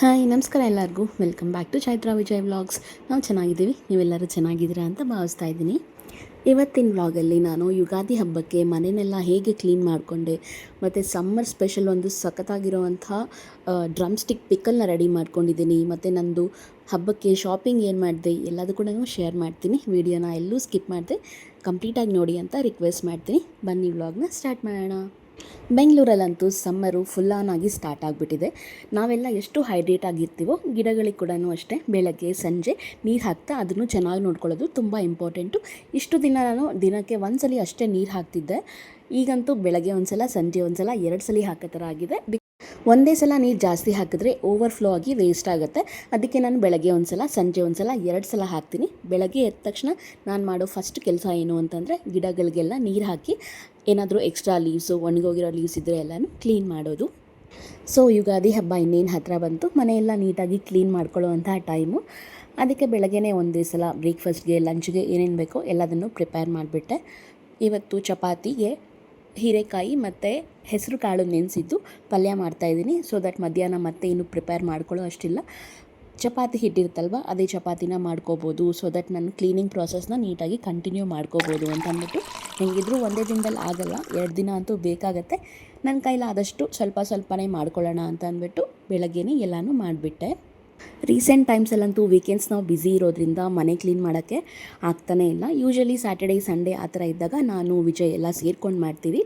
Hi, ನಮಸ್ಕಾರ ಎಲ್ಲರಿಗೂ. Welcome back to Chaitra Vijay vlogs ನಾವು ಚೆನ್ನಾಗಿದ್ದೀವಿ. ನೀವೆಲ್ಲರೂ ಚೆನ್ನಾಗಿದ್ದೀರಾ ಅಂತ ಭಾವಿಸ್ತಾ ಇದ್ದೀನಿ. ಇವತ್ತಿನ ವ್ಲಾಗಲ್ಲಿ ನಾನು ಯುಗಾದಿ ಹಬ್ಬಕ್ಕೆ ಮನೆಯನ್ನೆಲ್ಲ ಹೇಗೆ ಕ್ಲೀನ್ ಮಾಡಿಕೊಂಡೆ, ಮತ್ತು ಸಮ್ಮರ್ ಸ್ಪೆಷಲ್ ಒಂದು ಸಖತ್ತಾಗಿರೋವಂಥ ಡ್ರಮ್ ಸ್ಟಿಕ್ ಪಿಕ್ಕಲ್ನ ರೆಡಿ ಮಾಡ್ಕೊಂಡಿದ್ದೀನಿ. ಮತ್ತು ನಂದು ಹಬ್ಬಕ್ಕೆ ಶಾಪಿಂಗ್ ಏನು ಮಾಡಿದೆ ಎಲ್ಲದೂ ಕೂಡ ಶೇರ್ ಮಾಡ್ತೀನಿ. ವಿಡಿಯೋನ ಎಲ್ಲೂ ಸ್ಕಿಪ್ ಮಾಡಿದೆ ಕಂಪ್ಲೀಟಾಗಿ ನೋಡಿ ಅಂತ ರಿಕ್ವೆಸ್ಟ್ ಮಾಡ್ತೀನಿ. ಬನ್ನಿ ವ್ಲಾಗ್ನ ಸ್ಟಾರ್ಟ್ ಮಾಡೋಣ. ಬೆಂಗಳೂರಲ್ಲಂತೂ ಸಮ್ಮರು ಫುಲ್ ಆನ್ ಆಗಿ ಸ್ಟಾರ್ಟ್ ಆಗಿಬಿಟ್ಟಿದೆ. ನಾವೆಲ್ಲ ಎಷ್ಟು ಹೈಡ್ರೇಟ್ ಆಗಿರ್ತೀವೋ ಗಿಡಗಳಿಗೆ ಕೂಡ ಅಷ್ಟೇ, ಬೆಳಗ್ಗೆ, ಸಂಜೆ ನೀರು ಹಾಕ್ತಾ ಅದನ್ನು ಚೆನ್ನಾಗಿ ನೋಡ್ಕೊಳ್ಳೋದು ತುಂಬ ಇಂಪಾರ್ಟೆಂಟು ಇಷ್ಟು ದಿನ ನಾನು ದಿನಕ್ಕೆ ಒಂದು ಸಲ ಅಷ್ಟೇ ನೀರು ಹಾಕ್ತಿದ್ದೆ. ಈಗಂತೂ ಬೆಳಗ್ಗೆ ಒಂದು ಸಲ ಸಂಜೆ ಒಂದು ಸಲ ಎರಡು ಸಲ ಹಾಕೋ ಥರ ಆಗಿದೆ. ಒಂದೇ ಸಲ ನೀರು ಜಾಸ್ತಿ ಹಾಕಿದ್ರೆ ಓವರ್ಫ್ಲೋ ಆಗಿ ವೇಸ್ಟ್ ಆಗುತ್ತೆ. ಅದಕ್ಕೆ ನಾನು ಬೆಳಗ್ಗೆ ಒಂದು ಸಲ ಸಂಜೆ ಒಂದು ಸಲ ಎರಡು ಸಲ ಹಾಕ್ತೀನಿ. ಬೆಳಗ್ಗೆ ಎದ್ದ ತಕ್ಷಣ ನಾನು ಮಾಡೋ ಫಸ್ಟ್ ಕೆಲಸ ಏನು ಅಂತಂದರೆ ಗಿಡಗಳಿಗೆಲ್ಲ ನೀರು ಹಾಕಿ ಏನಾದರೂ ಎಕ್ಸ್ಟ್ರಾ ಲೀವ್ಸು ಒಣಗೋಗಿರೋ ಲೀವ್ಸ್ ಇದ್ದರೆ ಎಲ್ಲನೂ ಕ್ಲೀನ್ ಮಾಡೋದು. ಸೊ ಯುಗಾದಿ ಹಬ್ಬ ಇನ್ನೇನು ಹತ್ತಿರ ಬಂತು? ಮನೆಯೆಲ್ಲ ನೀಟಾಗಿ ಕ್ಲೀನ್ ಮಾಡ್ಕೊಳ್ಳೋವಂಥ ಟೈಮು ಅದಕ್ಕೆ ಬೆಳಗ್ಗೆನೇ ಒಂದೇ ಸಲ ಬ್ರೇಕ್ಫಾಸ್ಟ್ಗೆ ಲಂಚ್ಗೆ ಏನೇನು ಬೇಕೋ ಎಲ್ಲದನ್ನು ಪ್ರಿಪೇರ್ ಮಾಡಿಬಿಟ್ಟೆ. ಇವತ್ತು ಚಪಾತಿಗೆ ಹೀರೆಕಾಯಿ ಮತ್ತು ಹೆಸರು ಕಾಳು ನೆನೆಸಿದ್ದು ಪಲ್ಯ ಮಾಡ್ತಾಯಿದ್ದೀನಿ ಸೊ ದಟ್ ಮಧ್ಯಾಹ್ನ ಮತ್ತೆ ಇನ್ನು ಪ್ರಿಪೇರ್ ಮಾಡ್ಕೊಳ್ಳೋ ಅಷ್ಟಿಲ್ಲ. ಚಪಾತಿ ಹಿಟ್ಟಿರುತ್ತಲ್ವ, ಅದೇ ಚಪಾತಿನ ಮಾಡ್ಕೋಬೋದು. ಸೊ ದಟ್ ನಾನು ಕ್ಲೀನಿಂಗ್ ಪ್ರಾಸೆಸ್ನ ನೀಟಾಗಿ ಕಂಟಿನ್ಯೂ ಮಾಡ್ಕೋಬೋದು ಅಂತ ಅಂದ್ಬಿಟ್ಟು ಹೆಂಗಿದ್ರೂ ಒಂದೇ ದಿನದಲ್ಲಿ ಆಗಲ್ಲ, ಎರಡು ದಿನ ಅಂತೂ ಬೇಕಾಗತ್ತೆ. ನನ್ನ ಕೈಲಾದಷ್ಟು ಸ್ವಲ್ಪ ಸ್ವಲ್ಪನೇ ಮಾಡ್ಕೊಳ್ಳೋಣ ಅಂತ ಅಂದ್ಬಿಟ್ಟು ಬೆಳಗ್ಗೆನೇ ಎಲ್ಲನೂ ಮಾಡಿಬಿಟ್ಟೆ. ರೀಸೆಂಟ್ ಟೈಮ್ಸಲ್ಲಂತೂ ವೀಕೆಂಡ್ಸ್ ನಾವು ಬ್ಯುಸಿ ಇರೋದ್ರಿಂದ ಮನೆ ಕ್ಲೀನ್ ಮಾಡೋಕ್ಕೆ ಆಗ್ತಾನೇ ಇಲ್ಲ. ಯೂಶಲಿ ಸ್ಯಾಟರ್ಡೇ ಸಂಡೇ ಆ ಥರ ಇದ್ದಾಗ ನಾನು, ವಿಜಯ್ ಎಲ್ಲ ಸೇರ್ಕೊಂಡು ಮಾಡ್ತೀವಿ.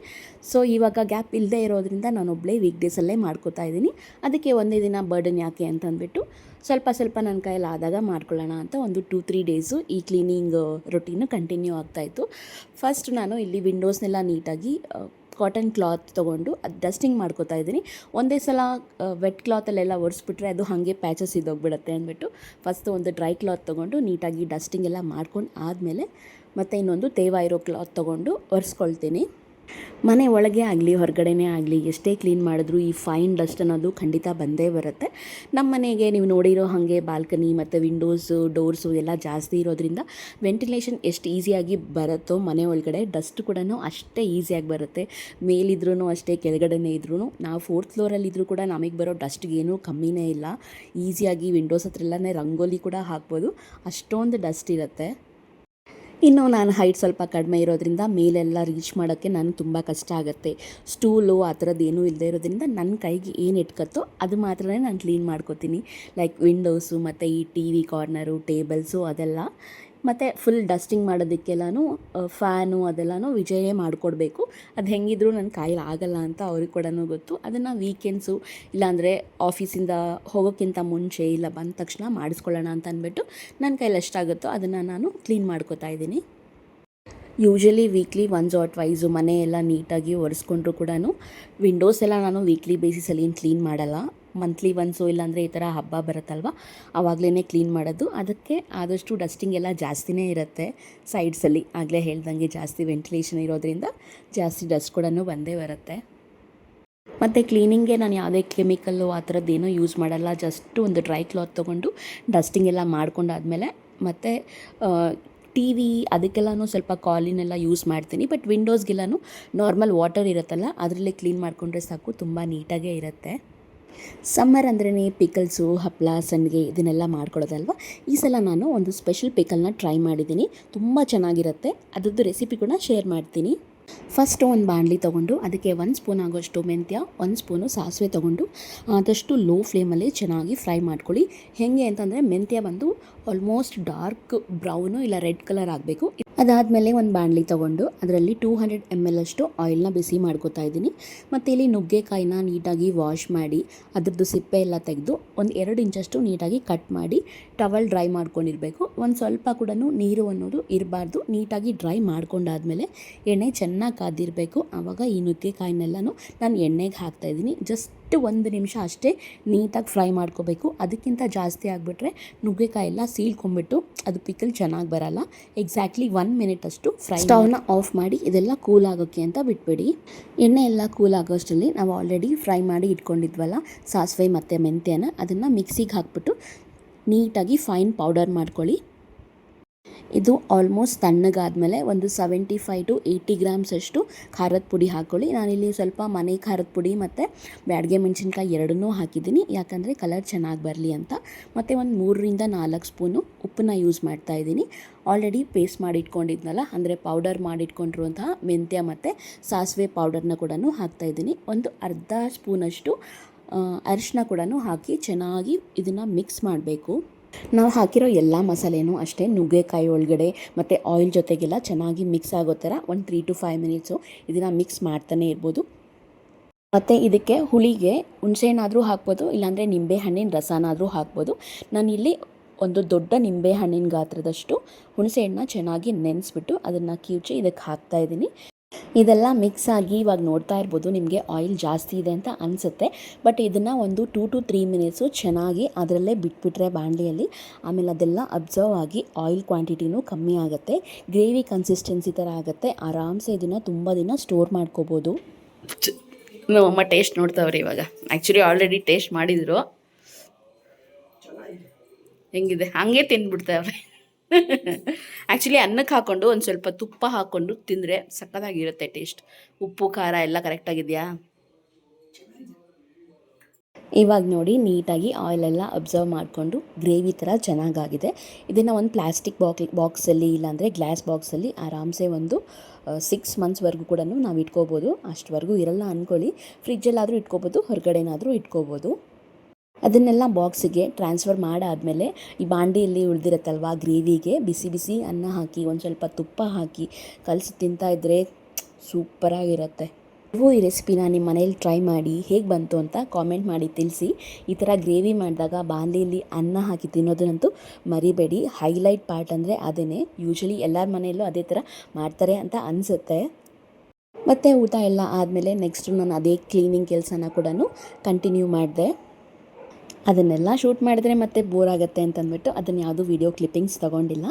ಸೊ ಇವಾಗ ಗ್ಯಾಪ್ ಇಲ್ಲದೆ ಇರೋದ್ರಿಂದ ನಾನೊಬ್ಬಳೇ ವೀಕ್ ಡೇಸಲ್ಲೇ ಮಾಡ್ಕೋತಾ ಇದ್ದೀನಿ. ಅದಕ್ಕೆ ಒಂದೇ ದಿನ ಬರ್ಡನ್ ಯಾಕೆ ಅಂತಂದ್ಬಿಟ್ಟು ಸ್ವಲ್ಪ ಸ್ವಲ್ಪ ನನ್ನ ಕೈಯಲ್ಲಿ ಆದಾಗ ಮಾಡ್ಕೊಳ್ಳೋಣ ಅಂತ ಒಂದು ಟೂ ತ್ರೀ ಡೇಸು ಈ ಕ್ಲೀನಿಂಗ್ ರೊಟೀನು ಕಂಟಿನ್ಯೂ ಆಗ್ತಾಯಿತ್ತು ಫಸ್ಟ್ ನಾನು ಇಲ್ಲಿ ವಿಂಡೋಸ್ನೆಲ್ಲ ನೀಟಾಗಿ ಕಾಟನ್ ಕ್ಲಾತ್ ತೊಗೊಂಡು ಅದು ಡಸ್ಟಿಂಗ್ ಮಾಡ್ಕೋತಾ ಇದ್ದೀನಿ. ಒಂದೇ ಸಲ ವೆಟ್ ಕ್ಲಾತಲ್ಲೆಲ್ಲ ಒರೆಸ್ಬಿಟ್ರೆ ಅದು ಹಾಗೆ ಪ್ಯಾಚಸ್ ಇದ್ದೋಗ್ಬಿಡುತ್ತೆ ಅಂದ್ಬಿಟ್ಟು ಫಸ್ಟ್ ಒಂದು ಡ್ರೈ ಕ್ಲಾತ್ ತೊಗೊಂಡು ನೀಟಾಗಿ ಡಸ್ಟಿಂಗ್ ಎಲ್ಲ ಮಾಡ್ಕೊಂಡು ಆದಮೇಲೆ ಮತ್ತು ಇನ್ನೊಂದು ತೇವ ಇರೋ ಕ್ಲಾತ್ ತೊಗೊಂಡು ಒರೆಸ್ಕೊಳ್ತೀನಿ. ಮನೆ ಒಳಗೆ ಆಗಲಿ, ಹೊರಗಡೆನೇ ಆಗಲಿ, ಎಷ್ಟೇ ಕ್ಲೀನ್ ಮಾಡಿದ್ರೂ ಈ ಫೈನ್ ಡಸ್ಟ್ ಅನ್ನೋದು ಖಂಡಿತ ಬಂದೇ ಬರುತ್ತೆ. ನಮ್ಮ ಮನೆಗೆ ನೀವು ನೋಡಿರೋ ಹಾಗೆ ಬಾಲ್ಕನಿ ಮತ್ತು ವಿಂಡೋಸು ಡೋರ್ಸು ಎಲ್ಲ ಜಾಸ್ತಿ ಇರೋದ್ರಿಂದ ವೆಂಟಿಲೇಷನ್ ಎಷ್ಟು ಈಸಿಯಾಗಿ ಬರುತ್ತೋ ಮನೆ ಒಳಗಡೆ ಡಸ್ಟ್ ಕೂಡ ಅಷ್ಟೇ ಈಸಿಯಾಗಿ ಬರುತ್ತೆ. ಮೇಲಿದ್ರೂ ಅಷ್ಟೇ, ಕೆಳಗಡೆನೇ ಇದ್ರೂ ನಾವು ಫೋರ್ತ್ ಫ್ಲೋರಲ್ಲಿ ಇದ್ರೂ ಕೂಡ ನಮಗೆ ಬರೋ ಡಸ್ಟ್ಗೆ ಏನೂ ಕಮ್ಮಿನೇ ಇಲ್ಲ. ಈಸಿಯಾಗಿ ವಿಂಡೋಸ್ ಹತ್ರ ಎಲ್ಲನೇ ರಂಗೋಲಿ ಕೂಡ ಹಾಕ್ಬೋದು. ಅಷ್ಟೊಂದು ಡಸ್ಟ್ ಇರುತ್ತೆ. ಇನ್ನು ನಾನು ಹೈಟ್ ಸ್ವಲ್ಪ ಕಡಿಮೆ ಇರೋದ್ರಿಂದ ಮೇಲೆಲ್ಲ ರೀಚ್ ಮಾಡೋಕ್ಕೆ ನಾನು ತುಂಬ ಕಷ್ಟ ಆಗುತ್ತೆ. ಸ್ಟೂಲು ಆ ಥರದ್ದು ಏನೂ ಇಲ್ಲದೆ ಇರೋದ್ರಿಂದ ನನ್ನ ಕೈಗೆ ಏನು ಇಟ್ಕತ್ತೋ ಅದು ಮಾತ್ರನೇ ನಾನು ಕ್ಲೀನ್ ಮಾಡ್ಕೋತೀನಿ. ಲೈಕ್ ವಿಂಡೋಸು ಮತ್ತು ಈ ಟಿ ವಿ ಕಾರ್ನರು, ಟೇಬಲ್ಸು ಅದೆಲ್ಲ. ಮತ್ತು ಫುಲ್ ಡಸ್ಟಿಂಗ್ ಮಾಡೋದಕ್ಕೆಲ್ಲನೂ ಫ್ಯಾನು ಅದೆಲ್ಲನೂ ವಿಜಯೇ ಮಾಡಿಕೊಡ್ಬೇಕು. ಅದು ಹೆಂಗಿದ್ರೂ ನನ್ನ ಕಾಯಿಲೆ ಆಗಲ್ಲ ಅಂತ ಅವ್ರಿಗೆ ಕೂಡ ಗೊತ್ತು. ಅದನ್ನು ವೀಕೆಂಡ್ಸು ಇಲ್ಲಾಂದರೆ ಆಫೀಸಿಂದ ಹೋಗೋಕ್ಕಿಂತ ಮುಂಚೆ ಇಲ್ಲ ಬಂದ ತಕ್ಷಣ ಮಾಡಿಸ್ಕೊಳ್ಳೋಣ ಅಂತ ಅಂದ್ಬಿಟ್ಟು ನನ್ನ ಕೈಲಿ ಎಷ್ಟಾಗುತ್ತೋ ಅದನ್ನು ನಾನು ಕ್ಲೀನ್ ಮಾಡ್ಕೋತಾ ಇದ್ದೀನಿ. Usually weekly once or twice ಮನೆ ಎಲ್ಲ ನೀಟಾಗಿ ಒರೆಸ್ಕೊಂಡ್ರು ಕೂಡ ವಿಂಡೋಸ್ ಎಲ್ಲ ನಾನು ವೀಕ್ಲಿ ಬೇಸಿಸಲ್ಲಿ ಕ್ಲೀನ್ ಮಾಡಲ್ಲ. ಮಂತ್ಲಿ ಒನ್ಸು ಇಲ್ಲಾಂದರೆ ಈ ಥರ ಹಬ್ಬ ಬರುತ್ತಲ್ವ ಆವಾಗಲೇ ಕ್ಲೀನ್ ಮಾಡೋದು. ಅದಕ್ಕೆ ಆದಷ್ಟು ಡಸ್ಟಿಂಗ್ ಎಲ್ಲ ಜಾಸ್ತಿನೇ ಇರುತ್ತೆ ಸೈಡ್ಸಲ್ಲಿ ಆಗಲೇ ಹೇಳ್ದಂಗೆ ಜಾಸ್ತಿ ವೆಂಟಿಲೇಷನ್ ಇರೋದ್ರಿಂದ ಜಾಸ್ತಿ ಡಸ್ಟ್ ಕೂಡ ಬಂದೇ ಬರುತ್ತೆ. ಮತ್ತು ಕ್ಲೀನಿಂಗ್ಗೆ ನಾನು ಯಾವುದೇ ಕೆಮಿಕಲ್ಲು ಆ ಥರದ್ದೇನೂ ಯೂಸ್ ಮಾಡಲ್ಲ. ಜಸ್ಟ್ ಒಂದು ಡ್ರೈ ಕ್ಲಾತ್ ತೊಗೊಂಡು ಡಸ್ಟಿಂಗ್ ಎಲ್ಲ ಮಾಡ್ಕೊಂಡಾದ್ಮೇಲೆ ಮತ್ತು ಟಿ ವಿ ಅದಕ್ಕೆಲ್ಲನೂ ಸ್ವಲ್ಪ ಕಾಲಿನೆಲ್ಲ ಯೂಸ್ ಮಾಡ್ತೀನಿ. ಬಟ್ ವಿಂಡೋಸ್ಗೆಲ್ಲನೂ ನಾರ್ಮಲ್ ವಾಟರ್ ಇರುತ್ತಲ್ಲ, ಅದರಲ್ಲೇ ಕ್ಲೀನ್ ಮಾಡಿಕೊಂಡ್ರೆ ಸಾಕು, ತುಂಬ ನೀಟಾಗೇ ಇರುತ್ತೆ. ಸಮ್ಮರ್ ಅಂದ್ರೇ ಪಿಕಲ್ಸು ಹಪ್ಪಳ ಸಂಡಿಗೆ ಇದನ್ನೆಲ್ಲ ಮಾಡ್ಕೊಳ್ಳೋದಲ್ವ ಈ ಸಲ ನಾನು ಒಂದು ಸ್ಪೆಷಲ್ ಪಿಕಲ್ನ ಟ್ರೈ ಮಾಡಿದ್ದೀನಿ. ತುಂಬ ಚೆನ್ನಾಗಿರುತ್ತೆ. ಅದರದ್ದು ರೆಸಿಪಿ ಕೂಡ ಶೇರ್ ಮಾಡ್ತೀನಿ. ಫಸ್ಟು ಒಂದು ಬಾಣಲಿ ತೊಗೊಂಡು, ಅದಕ್ಕೆ ಒಂದು ಸ್ಪೂನ್ ಆಗೋಷ್ಟು ಮೆಂತ್ಯ, ಒಂದು ಸ್ಪೂನು ಸಾಸಿವೆ ತೊಗೊಂಡು, ಆದಷ್ಟು ಲೋ ಫ್ಲೇಮಲ್ಲಿ ಚೆನ್ನಾಗಿ ಫ್ರೈ ಮಾಡ್ಕೊಳ್ಳಿ. ಹೇಗೆ ಅಂತಂದರೆ ಮೆಂತ್ಯ ಬಂದು ಆಲ್ಮೋಸ್ಟ್ ಡಾರ್ಕ್ ಬ್ರೌನು ಇಲ್ಲ ರೆಡ್ ಕಲರ್ ಆಗಬೇಕು. ಅದಾದಮೇಲೆ ಒಂದು ಬಾಣಲಿ ತೊಗೊಂಡು ಅದರಲ್ಲಿ ಟೂ ಹಂಡ್ರೆಡ್ ಎಂ ಎಲ್ ಅಷ್ಟು ಆಯಿಲ್ನ ಬಿಸಿ ಮಾಡ್ಕೋತಾ ಇದ್ದೀನಿ. ಮತ್ತು ಇಲ್ಲಿ ನುಗ್ಗೆಕಾಯಿನ ನೀಟಾಗಿ ವಾಶ್ ಮಾಡಿ ಅದ್ರದ್ದು ಸಿಪ್ಪೆ ಎಲ್ಲ ತೆಗೆದು ಒಂದು ಎರಡು ಇಂಚಷ್ಟು ನೀಟಾಗಿ ಕಟ್ ಮಾಡಿ ಟವಲ್ ಡ್ರೈ ಮಾಡ್ಕೊಂಡಿರಬೇಕು. ಒಂದು ಸ್ವಲ್ಪ ಕೂಡ ನೀರು ಅನ್ನೋದು ಇರಬಾರ್ದು. ನೀಟಾಗಿ ಡ್ರೈ ಮಾಡ್ಕೊಂಡಾದ್ಮೇಲೆ ಎಣ್ಣೆ ಚೆನ್ನಾಗಿ ಕಾದಿರಬೇಕು. ಆವಾಗ ಈ ನುಗ್ಗೆಕಾಯಿನೆಲ್ಲನೂ ನಾನು ಎಣ್ಣೆಗೆ ಹಾಕ್ತಾಯಿದ್ದೀನಿ ಜಸ್ಟ್ ಒಂದು ನಿಮಿಷ ಅಷ್ಟೇ ನೀಟಾಗಿ ಫ್ರೈ ಮಾಡ್ಕೋಬೇಕು. ಅದಕ್ಕಿಂತ ಜಾಸ್ತಿ ಆಗಿಬಿಟ್ರೆ ನುಗ್ಗೆಕಾಯಿ ಎಲ್ಲ ಸೀಳ್ಕೊಂಬಿಟ್ಟು ಅದು ಪಿಕಲ್ ಚೆನ್ನಾಗಿ ಬರಲ್ಲ. ಎಕ್ಸಾಕ್ಟ್ಲಿ ಒನ್ ಮಿನಿಟ್ ಅಷ್ಟು ಫ್ರೈ ಸ್ಟವ್ನ ಆಫ್ ಮಾಡಿ ಇದೆಲ್ಲ ಕೂಲ್ ಆಗೋಕ್ಕೆ ಅಂತ ಬಿಟ್ಬಿಡಿ. ಎಣ್ಣೆ ಎಲ್ಲ ಕೂಲ್ ಆಗೋಷ್ಟರಲ್ಲಿ ನಾವು ಆಲ್ರೆಡಿ ಫ್ರೈ ಮಾಡಿ ಇಟ್ಕೊಂಡಿದ್ವಲ್ಲ ಸಾಸಿವೆ ಮತ್ತು ಮೆಂತ್ಯನ ಅದನ್ನು ಮಿಕ್ಸಿಗೆ ಹಾಕ್ಬಿಟ್ಟು ನೀಟಾಗಿ ಫೈನ್ ಪೌಡರ್ ಮಾಡ್ಕೊಳ್ಳಿ. ಇದು ಆಲ್ಮೋಸ್ಟ್ ತಣ್ಣಗಾದಮೇಲೆ ಒಂದು seventy five to eighty grams ಅಷ್ಟು ಖಾರದ ಪುಡಿ ಹಾಕ್ಕೊಳ್ಳಿ ನಾನಿಲ್ಲಿ ಸ್ವಲ್ಪ ಮನೆ ಖಾರದ ಪುಡಿ ಮತ್ತು ಬ್ಯಾಡಗೆ ಮೆಣಸಿನ್ಕಾಯಿ ಎರಡನ್ನೂ ಹಾಕಿದ್ದೀನಿ. ಯಾಕಂದರೆ ಕಲರ್ ಚೆನ್ನಾಗಿ ಬರಲಿ ಅಂತ. ಮತ್ತು ಒಂದು ಮೂರರಿಂದ ನಾಲ್ಕು ಸ್ಪೂನು ಉಪ್ಪನ್ನ ಯೂಸ್ ಮಾಡ್ತಾ ಇದ್ದೀನಿ. ಆಲ್ರೆಡಿ ಪೇಸ್ಟ್ ಮಾಡಿ ಇಟ್ಕೊಂಡಿದ್ನಲ್ಲ ಅಂದರೆ ಪೌಡರ್ ಮಾಡಿಟ್ಕೊಂಡಿರುವಂತಹ ಮೆಂತ್ಯ ಮತ್ತು ಸಾಸಿವೆ ಪೌಡರ್ನ ಕೂಡ ಹಾಕ್ತಾ ಇದ್ದೀನಿ. ಒಂದು ಅರ್ಧ ಸ್ಪೂನಷ್ಟು ಅರಿಶಿನ ಕೂಡ ಹಾಕಿ ಚೆನ್ನಾಗಿ ಇದನ್ನು ಮಿಕ್ಸ್ ಮಾಡಬೇಕು. ನಾವು ಹಾಕಿರೋ ಎಲ್ಲ ಮಸಾಲೆನೂ ಅಷ್ಟೇ, ನುಗ್ಗೆಕಾಯಿ ಒಳಗಡೆ ಮತ್ತು ಆಯಿಲ್ ಜೊತೆಗೆಲ್ಲ ಚೆನ್ನಾಗಿ ಮಿಕ್ಸ್ ಆಗೋ ಥರ ಒಂದು ತ್ರೀ ಟು ಫೈವ್ ಮಿನಿಟ್ಸು ಇದನ್ನು ಮಿಕ್ಸ್ ಮಾಡ್ತಾನೆ ಇರ್ಬೋದು. ಮತ್ತು ಇದಕ್ಕೆ ಹುಳಿಗೆ ಹುಣಸೆಹಣ್ಣಾದರೂ ಹಾಕ್ಬೋದು, ಇಲ್ಲಾಂದರೆ ನಿಂಬೆ ಹಣ್ಣಿನ ರಸನಾದರೂ ಹಾಕ್ಬೋದು. ನಾನಿಲ್ಲಿ ಒಂದು ದೊಡ್ಡ ನಿಂಬೆ ಹಣ್ಣಿನ ಗಾತ್ರದಷ್ಟು ಹುಣಸೆಹಣ್ಣನ್ನ ಚೆನ್ನಾಗಿ ನೆನೆಸ್ಬಿಟ್ಟು ಅದನ್ನು ಕಿವುಚಿ ಇದಕ್ಕೆ ಹಾಕ್ತಾ ಇದ್ದೀನಿ. ಇದೆಲ್ಲ ಮಿಕ್ಸ್ ಆಗಿ ಇವಾಗ ನೋಡ್ತಾ ಇರ್ಬೋದು. ನಿಮಗೆ ಆಯಿಲ್ ಜಾಸ್ತಿ ಇದೆ ಅಂತ ಅನಿಸುತ್ತೆ. ಬಟ್ ಇದನ್ನು ಒಂದು ಟೂ ಟು ತ್ರೀ ಮಿನಿಟ್ಸು ಚೆನ್ನಾಗಿ ಅದರಲ್ಲೇ ಬಿಟ್ಬಿಟ್ರೆ ಬಾಣಲಿಯಲ್ಲಿ ಆಮೇಲೆ ಅದೆಲ್ಲ ಅಬ್ಸರ್ವ್ ಆಗಿ ಆಯಿಲ್ ಕ್ವಾಂಟಿಟಿನೂ ಕಮ್ಮಿ ಆಗುತ್ತೆ. ಗ್ರೇವಿ ಕನ್ಸಿಸ್ಟೆನ್ಸಿ ಥರ ಆಗುತ್ತೆ. ಆರಾಮ್ಸೆ ಇದನ್ನು ತುಂಬ ದಿನ ಸ್ಟೋರ್ ಮಾಡ್ಕೋಬೋದು. ನಮ್ಮಮ್ಮ ಟೇಸ್ಟ್ ನೋಡ್ತಾವ್ರಿ ಇವಾಗ. ಆ್ಯಕ್ಚುಲಿ ಆಲ್ರೆಡಿ ಟೇಸ್ಟ್ ಮಾಡಿದರು. ಹೆಂಗಿದೆ? ಹಾಗೆ ತಿಂದ್ಬಿಡ್ತಾವ್ರೆ. ಆ್ಯಕ್ಚುಲಿ ಅನ್ನಕ್ಕೆ ಹಾಕ್ಕೊಂಡು ಒಂದು ಸ್ವಲ್ಪ ತುಪ್ಪ ಹಾಕ್ಕೊಂಡು ತಿಂದರೆ ಸಕ್ಕತ್ತಾಗಿರುತ್ತೆ ಟೇಸ್ಟ್ ಉಪ್ಪು, ಖಾರ ಎಲ್ಲ ಕರೆಕ್ಟಾಗಿದೆಯಾ ಇವಾಗ ನೋಡಿ ನೀಟಾಗಿ ಆಯಿಲೆಲ್ಲ ಅಬ್ಸರ್ವ್ ಮಾಡಿಕೊಂಡು ಗ್ರೇವಿ ಥರ ಚೆನ್ನಾಗಾಗಿದೆ. ಇದನ್ನು ಒಂದು ಪ್ಲಾಸ್ಟಿಕ್ ಬಾಕ್ ಬಾಕ್ಸಲ್ಲಿ ಇಲ್ಲಾಂದರೆ ಗ್ಲಾಸ್ ಬಾಕ್ಸಲ್ಲಿ ಆರಾಮ್ಸೆ ಒಂದು ಸಿಕ್ಸ್ ಮಂತ್ಸ್ವರೆಗೂ ಕೂಡ ನಾವು ಇಟ್ಕೋಬೋದು. ಅಷ್ಟವರೆಗೂ ಇರಲ್ಲ ಅಂದ್ಕೊಳ್ಳಿ ಫ್ರಿಜ್ಜಲ್ಲಾದರೂ ಇಟ್ಕೋಬೋದು, ಹೊರಗಡೆನಾದರೂ ಇಟ್ಕೋಬೋದು. ಅದನ್ನೆಲ್ಲ ಬಾಕ್ಸಿಗೆ ಟ್ರಾನ್ಸ್ಫರ್ ಮಾಡಾದಮೇಲೆ ಈ ಬಾಂಡಿಯಲ್ಲಿ ಉಳಿದಿರತ್ತಲ್ವ ಗ್ರೇವಿಗೆ, ಬಿಸಿ ಬಿಸಿ ಅನ್ನ ಹಾಕಿ, ಒಂದು ಸ್ವಲ್ಪ ತುಪ್ಪ ಹಾಕಿ ಕಲಸಿ ತಿಂತಾ ಇದ್ದರೆ ಸೂಪರಾಗಿರುತ್ತೆ. ನೀವು ಈ ರೆಸಿಪಿನ ನಿಮ್ಮ ಮನೇಲಿ ಟ್ರೈ ಮಾಡಿ, ಹೇಗೆ ಬಂತು ಅಂತ ಕಾಮೆಂಟ್ ಮಾಡಿ ತಿಳಿಸಿ. ಈ ಥರ ಗ್ರೇವಿ ಮಾಡಿದಾಗ ಬಾಂಡಿಯಲ್ಲಿ ಅನ್ನ ಹಾಕಿ ತಿನ್ನೋದನ್ನಂತೂ ಮರಿಬೇಡಿ. ಹೈಲೈಟ್ ಪಾರ್ಟ್ ಅಂದರೆ ಅದೇ ಯೂಶ್ವಲಿ ಎಲ್ಲರ ಮನೆಯಲ್ಲೂ ಅದೇ ಥರ ಮಾಡ್ತಾರೆ ಅಂತ ಅನಿಸುತ್ತೆ. ಮತ್ತು ಊಟ ಎಲ್ಲ ಆದಮೇಲೆ ನೆಕ್ಸ್ಟು ನಾನು ಅದೇ ಕ್ಲೀನಿಂಗ್ ಕೆಲಸನ ಕೂಡ ಕಂಟಿನ್ಯೂ ಮಾಡಿದೆ. ಅದನ್ನೆಲ್ಲ ಶೂಟ್ ಮಾಡಿದ್ರೆ ಮತ್ತೆ ಬೋರ್ ಆಗುತ್ತೆ ಅಂತಂದ್ಬಿಟ್ಟು ಅದನ್ನು ಯಾವುದೂ ವೀಡಿಯೋ ಕ್ಲಿಪ್ಪಿಂಗ್ಸ್ ತೊಗೊಂಡಿಲ್ಲ.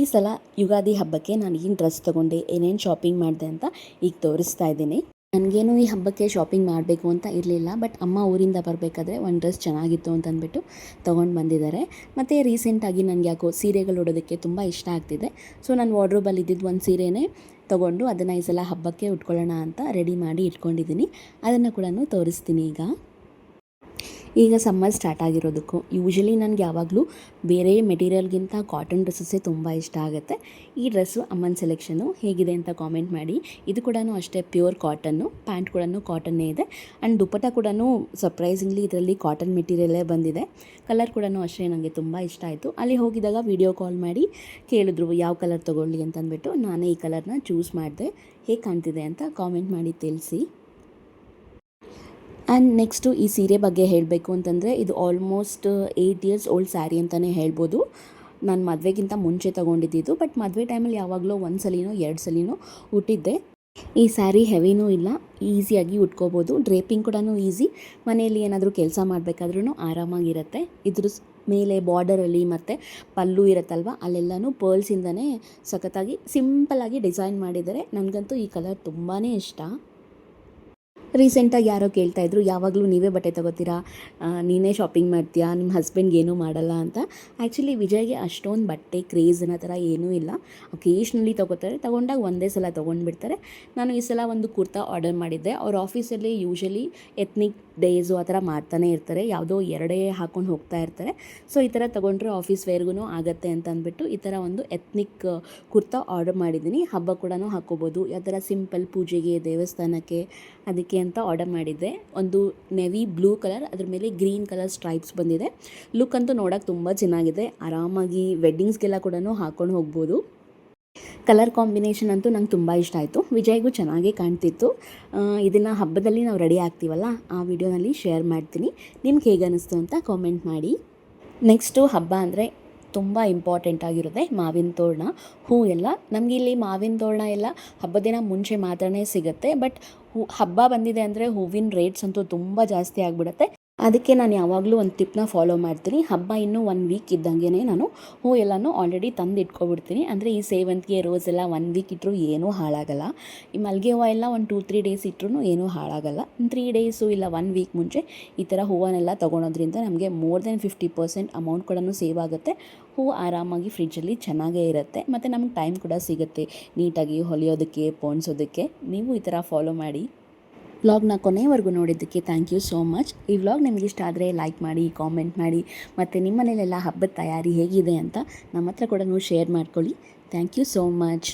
ಈ ಸಲ ಯುಗಾದಿ ಹಬ್ಬಕ್ಕೆ ನಾನು ಏನು ಡ್ರೆಸ್ ತೊಗೊಂಡೆ, ಏನೇನು ಶಾಪಿಂಗ್ ಮಾಡಿದೆ ಅಂತ ಈಗ ತೋರಿಸ್ತಾ ಇದ್ದೀನಿ. ನನಗೇನು ಈ ಹಬ್ಬಕ್ಕೆ ಶಾಪಿಂಗ್ ಮಾಡಬೇಕು ಅಂತ ಇರಲಿಲ್ಲ ಬಟ್ ಅಮ್ಮ ಊರಿಂದ ಬರಬೇಕಾದ್ರೆ ಒಂದು ಡ್ರೆಸ್ ಚೆನ್ನಾಗಿತ್ತು ಅಂತಂದ್ಬಿಟ್ಟು ತೊಗೊಂಡು ಬಂದಿದ್ದಾರೆ. ಮತ್ತು ರೀಸೆಂಟಾಗಿ ನನಗೆ ಯಾಕೋ ಸೀರೆಗಳು ಉಡೋದಕ್ಕೆ ತುಂಬ ಇಷ್ಟ ಆಗ್ತಿದೆ. ಸೊ ನಾನು ವಾರ್ಡ್ರೋಬಲ್ಲಿ ಇದ್ದಿದ್ದು ಒಂದು ಸೀರೆನೇ ತೊಗೊಂಡು ಅದನ್ನು ಈ ಸಲ ಹಬ್ಬಕ್ಕೆ ಉಟ್ಕೊಳ್ಳೋಣ ಅಂತ ರೆಡಿ ಮಾಡಿ ಇಟ್ಕೊಂಡಿದ್ದೀನಿ. ಅದನ್ನು ಕೂಡ ತೋರಿಸ್ತೀನಿ ಈಗ. ಈಗ ಸಮ್ಮರ್ ಸ್ಟಾರ್ಟ್ ಆಗಿರೋದಕ್ಕೂ ಯೂಶಲಿ ನನಗೆ ಯಾವಾಗಲೂ ಬೇರೆ ಮೆಟೀರಿಯಲ್ಗಿಂತ ಕಾಟನ್ ಡ್ರೆಸ್ಸಸ್ಸೇ ತುಂಬ ಇಷ್ಟ ಆಗುತ್ತೆ. ಈ ಡ್ರೆಸ್ಸು ಅಮ್ಮನ ಸೆಲೆಕ್ಷನು ಹೇಗಿದೆ ಅಂತ ಕಾಮೆಂಟ್ ಮಾಡಿ. ಇದು ಕೂಡ ಅಷ್ಟೇ ಪ್ಯೂರ್ ಕಾಟನ್ನು ಪ್ಯಾಂಟ್ ಕೂಡ ಕಾಟನ್ನೇ ಇದೆ. ಆ್ಯಂಡ್ ದುಪ್ಪಟ ಕೂಡ ಸರ್ಪ್ರೈಸಿಂಗ್ಲಿ ಇದರಲ್ಲಿ ಕಾಟನ್ ಮೆಟೀರಿಯಲ್ಲೇ ಬಂದಿದೆ. ಕಲರ್ ಕೂಡ ಅಷ್ಟೇ ನನಗೆ ತುಂಬ ಇಷ್ಟ ಆಯಿತು. ಅಲ್ಲಿ ಹೋಗಿದಾಗ ವಿಡಿಯೋ ಕಾಲ್ ಮಾಡಿ ಕೇಳಿದ್ರು, ಯಾವ ಕಲರ್ ತೊಗೊಳ್ಳಿ? ಅಂತಂದ್ಬಿಟ್ಟು ನಾನೇ ಈ ಕಲರ್ನ ಚೂಸ್ ಮಾಡಿದೆ. ಹೇಗೆ ಕಾಣ್ತಿದೆ ಅಂತ ಕಾಮೆಂಟ್ ಮಾಡಿ ತಿಳಿಸಿ. ಆ್ಯಂಡ್ ನೆಕ್ಸ್ಟು ಈ ಸೀರೆ ಬಗ್ಗೆ ಹೇಳಬೇಕು ಅಂತಂದರೆ ಇದು almost eight years old sari ಅಂತಲೇ ಹೇಳ್ಬೋದು. ನಾನು ಮದುವೆಗಿಂತ ಮುಂಚೆ ತೊಗೊಂಡಿದ್ದು ಬಟ್ ಮದುವೆ ಟೈಮಲ್ಲಿ ಯಾವಾಗಲೂ ಒಂದು ಸಲಿನೋ ಎರಡು ಸಲಿನೋ ಹುಟ್ಟಿದ್ದೆ ಈ ಸ್ಯಾರಿ ಹೆವಿನೂ ಇಲ್ಲ ಈಸಿಯಾಗಿ ಉಟ್ಕೋಬೋದು. ಡ್ರೇಪಿಂಗ್ ಕೂಡ ಈಸಿ ಮನೆಯಲ್ಲಿ ಏನಾದರೂ ಕೆಲಸ ಮಾಡಬೇಕಾದ್ರೂ ಆರಾಮಾಗಿರುತ್ತೆ. ಇದ್ರ ಮೇಲೆ ಬಾರ್ಡರಲ್ಲಿ ಮತ್ತು ಪಲ್ಲು ಇರುತ್ತಲ್ವ, ಅಲ್ಲೆಲ್ಲನೂ ಪರ್ಲ್ಸಿಂದನೇ ಸಖತ್ತಾಗಿ ಸಿಂಪಲ್ಲಾಗಿ ಡಿಸೈನ್ ಮಾಡಿದ್ದಾರೆ. ನನಗಂತೂ ಈ ಕಲರ್ ತುಂಬಾ ಇಷ್ಟ. ರೀಸೆಂಟಾಗಿ ಯಾರೋ ಕೇಳ್ತಾ ಇದ್ರು, ಯಾವಾಗಲೂ ನೀವೇ ಬಟ್ಟೆ ತಗೋತೀರಾ? ನೀನೇ ಶಾಪಿಂಗ್ ಮಾಡ್ತೀಯಾ? ನಿಮ್ಮ ಹಸ್ಬೆಂಡ್ಗೆ ಏನೂ ಮಾಡಲ್ಲ ಅಂತ. ಆ್ಯಕ್ಚುಲಿ ವಿಜಯ್ಗೆ ಅಷ್ಟೊಂದು ಬಟ್ಟೆ ಕ್ರೇಜ್ ಅನ್ನೋ ಥರ ಏನೂ ಇಲ್ಲ. ಒಕೇಶ್ನಲಿ ತೊಗೋತಾರೆ, ತೊಗೊಂಡಾಗ ಒಂದೇ ಸಲ ತೊಗೊಂಡ್ಬಿಡ್ತಾರೆ. ನಾನು ಈ ಸಲ ಒಂದು ಕುರ್ತಾ ಆರ್ಡರ್ ಮಾಡಿದ್ದೆ. ಅವ್ರ ಆಫೀಸಲ್ಲಿ ಯೂಶಲಿ ಎತ್ನಿಕ್ ಡೇಸು ಆ ಥರ ಮಾಡ್ತಾನೆ ಇರ್ತಾರೆ. ಯಾವುದೋ ಎರಡೇ ಹಾಕೊಂಡು ಹೋಗ್ತಾ ಇರ್ತಾರೆ. ಸೊ ಈ ಥರ ತೊಗೊಂಡ್ರೆ ಆಫೀಸ್ ವೇರ್ಗೂ ಆಗುತ್ತೆ ಅಂತ ಅಂದ್ಬಿಟ್ಟು ಈ ಥರ ಒಂದು ಎತ್ನಿಕ್ ಕುರ್ತಾ ಆರ್ಡರ್ ಮಾಡಿದ್ದೀನಿ. ಹಬ್ಬ ಕೂಡ ಹಾಕೋಬೋದು ಯಾವ ಥರ ಸಿಂಪಲ್ ಪೂಜೆಗೆ, ದೇವಸ್ಥಾನಕ್ಕೆ, ಅದಕ್ಕೆ ಅಂತ ಆರ್ಡರ್ ಮಾಡಿದ್ದೆ. ಒಂದು ನೆವಿ ಬ್ಲೂ ಕಲರ್ ಅದ್ರ ಮೇಲೆ ಗ್ರೀನ್ ಕಲರ್ ಸ್ಟ್ರೈಪ್ಸ್ ಬಂದಿದೆ. ಲುಕ್ ಅಂತೂ ನೋಡೋಕೆ ತುಂಬ ಚೆನ್ನಾಗಿದೆ. ಆರಾಮಾಗಿ ವೆಡ್ಡಿಂಗ್ಸ್ಗೆಲ್ಲ ಕೂಡ ಹಾಕ್ಕೊಂಡು ಹೋಗ್ಬೋದು. ಕಲರ್ ಕಾಂಬಿನೇಷನ್ ಅಂತೂ ನಂಗೆ ತುಂಬ ಇಷ್ಟ ಆಯಿತು. ವಿಜಯ್ಗೂ ಚೆನ್ನಾಗೇ ಕಾಣ್ತಿತ್ತು. ಇದನ್ನು ಹಬ್ಬದಲ್ಲಿ ನಾವು ರೆಡಿ ಆಗ್ತೀವಲ್ಲ, ಆ ವಿಡಿಯೋನಲ್ಲಿ ಶೇರ್ ಮಾಡ್ತೀನಿ. ನಿಮ್ಗೆ ಹೇಗೆ ಅನ್ನಿಸ್ತು ಅಂತ ಕಾಮೆಂಟ್ ಮಾಡಿ. ನೆಕ್ಸ್ಟು ಹಬ್ಬ ಅಂದರೆ ತುಂಬ ಇಂಪಾರ್ಟೆಂಟ್ ಆಗಿರುತ್ತೆ ಮಾವಿನ ತೋರಣ, ಹೂ ಎಲ್ಲ. ನಮಗೆ ಇಲ್ಲಿ ಮಾವಿನ ತೋರಣ ಎಲ್ಲ ಹಬ್ಬದ ದಿನ ಮುಂಚೆ ಮಾತ್ರನೇ ಸಿಗುತ್ತೆ, ಬಟ್ ಹೂ ಹಬ್ಬ ಬಂದಿದೆ ಅಂದರೆ ಹೂವಿನ ರೇಟ್ಸ್ ಅಂತೂ ತುಂಬ ಜಾಸ್ತಿ ಆಗಿಬಿಡುತ್ತೆ. ಅದಕ್ಕೆ ನಾನು ಯಾವಾಗಲೂ ಒಂದು ಟಿಪ್ನ ಫಾಲೋ ಮಾಡ್ತೀನಿ. ಹಬ್ಬ ಇನ್ನೂ ಒನ್ ವೀಕ್ ಇದ್ದಂಗೆ ನಾನು ಹೂ ಎಲ್ಲನೂ ಆಲ್ರೆಡಿ ತಂದು ಇಟ್ಕೊಬಿಡ್ತೀನಿ ಅಂದರೆ ಈ ಸೇವಂತಿಗೆ ರೋಸ್ ಎಲ್ಲ ಒನ್ ವೀಕ್ ಇಟ್ಟರು ಏನೂ ಹಾಳಾಗಲ್ಲ. ಈ ಮಲ್ಲಿಗೆ ಹೂವು ಎಲ್ಲ ಒಂದು ಟೂ ತ್ರೀ ಡೇಸ್ ಇಟ್ಟರು ಏನೂ ಹಾಳಾಗಲ್ಲ. ತ್ರೀ ಡೇಸು ಇಲ್ಲ ಒನ್ ವೀಕ್ ಮುಂಚೆ ಈ ಥರ ಹೂವನ್ನೆಲ್ಲ ತೊಗೊಳೋದ್ರಿಂದ ನಮಗೆ more than fifty percent amount ಕೂಡ ಸೇವ್ ಆಗುತ್ತೆ. ಹೂವು ಆರಾಮಾಗಿ ಫ್ರಿಡ್ಜಲ್ಲಿ ಚೆನ್ನಾಗೇ ಇರುತ್ತೆ. ಮತ್ತು ನಮ್ಗೆ ಟೈಮ್ ಕೂಡ ಸಿಗುತ್ತೆ. ನೀಟಾಗಿ ಹೊಲಿಯೋದಕ್ಕೆ, ಪೋಣಿಸೋದಕ್ಕೆ. ನೀವು ಈ ಥರ ಫಾಲೋ ಮಾಡಿ. ವ್ಲಾಗ್ನ ಕೊನೆಯವರೆಗೂ ನೋಡಿದ್ದಕ್ಕೆ ಥ್ಯಾಂಕ್ ಯು ಸೋ ಮಚ್ ಈ ವ್ಲಾಗ್ ನಿಮಗೆ ಇಷ್ಟ ಆದರೆ ಲೈಕ್ ಮಾಡಿ ಕಾಮೆಂಟ್ ಮಾಡಿ, ಮತ್ತು ನಿಮ್ಮನೇಲೆಲ್ಲ ಹಬ್ಬದ ತಯಾರಿ ಹೇಗಿದೆ ಅಂತ ನಮ್ಮ ಹತ್ರ ಕೂಡ ನೀವು ಶೇರ್ ಮಾಡ್ಕೊಳ್ಳಿ. Thank you so much